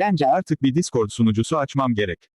Bence artık bir Discord sunucusu açmam gerek.